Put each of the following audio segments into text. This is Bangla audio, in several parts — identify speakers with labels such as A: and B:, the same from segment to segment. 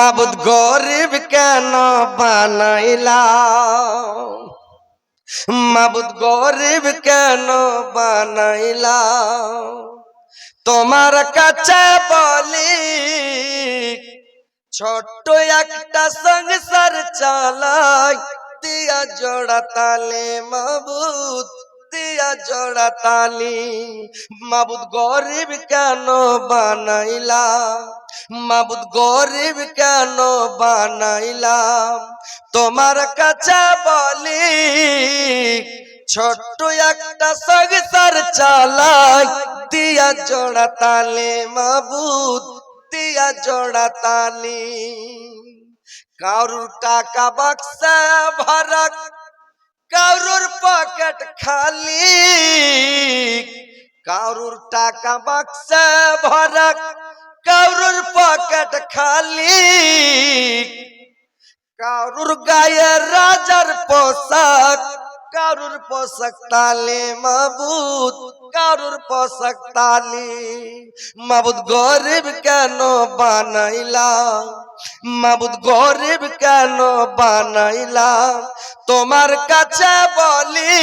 A: মাবুদ গরিব কেন বানাইলা? মাবুদ গরিব কেন বানাইলা? তোমার কাছে বলি, ছোট্ট একটা সংসার চালাই, দিয়া জোড়া তালে মাবুদ দিয়া জোড়া তালি। মাবুদ গরিব কেন বানাইলা? মাবুদ গরিব কেন বানাইলাম তোমার কাছে বলি, ছোট্ট একটা সংসার চালাই। দিয়া জোড়া তালে, মাবুদ, দিয়া জোড়া তালি। কারুর টাকা বাক্সা ভরা, কারুর পকেট খালি কারুর টাকা বাক্সা ভরা, কারুর পকেট খালি, কারুর গায়ে রাজার পোশাক, কারুর পোশাক তালে মাবুদ, কারুর পোশাক তালি মাবুদ গরিব কেন বানাইলা? মাবুদ গরিব কেন বানাইলাম? তোমার কাছে বলি,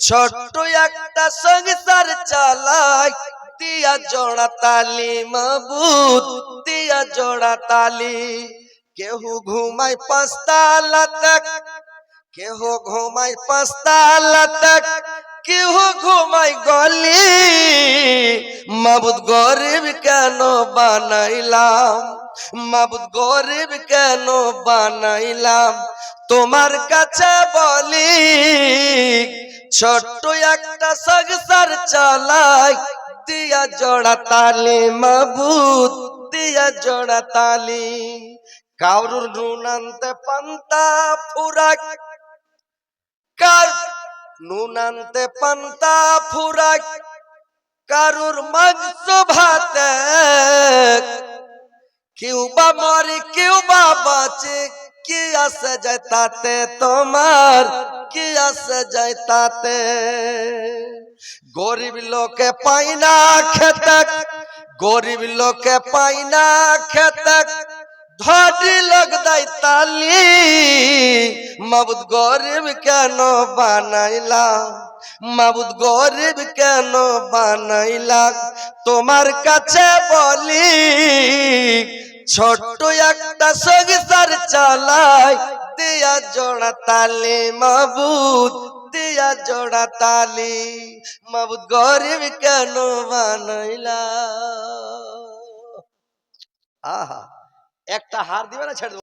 A: ছোট্ট একটা সংসার চালাই, দিয়া জোড়া তালি মাবুদ, দিয়া জোড়া তালি। কেহু ঘুমাই পাঁচতালা তক কেহ ঘুমাই পাঁচতালা তক কেহ ঘুমাই গলি। মাবুদ গরিব কেন বানাইলাম? মাবুদ গরিব কেন বানাইলাম? তোমার কাছে বলি, ছোট্ট একটা সংসার চালাই, দিয়া জোড়া তালি, মাবুদ, দিয়া জোড়া তালি। কারুর নুনান্তে পান্তা ফুরাক কার নুনান্তে পান্তা ফুরাক কারুর মাংস ভাতে কেউ বা মরে কেউ বা বাঁচে, কি আসে যায় তাতে তোমার, কি আসে যায় তাতে? গরিব লোকে পাই না খেতে গরিব লোকে পাই না খেতে ধরি লোক দেয় তালি। মাবুদ গরিব কেন বানাইলাম মাবুদ গরিব কেন বানাইলাম তোমার কাছে বলি ছোট্ট একটা সংসার চালাই দিয়া জোড়া তালে মাবুদ, দিয়া জোড়া তালি মাবুদ, গরিব কেন বানাইলা আহা, একটা হার দিবে না, ছেড়ে।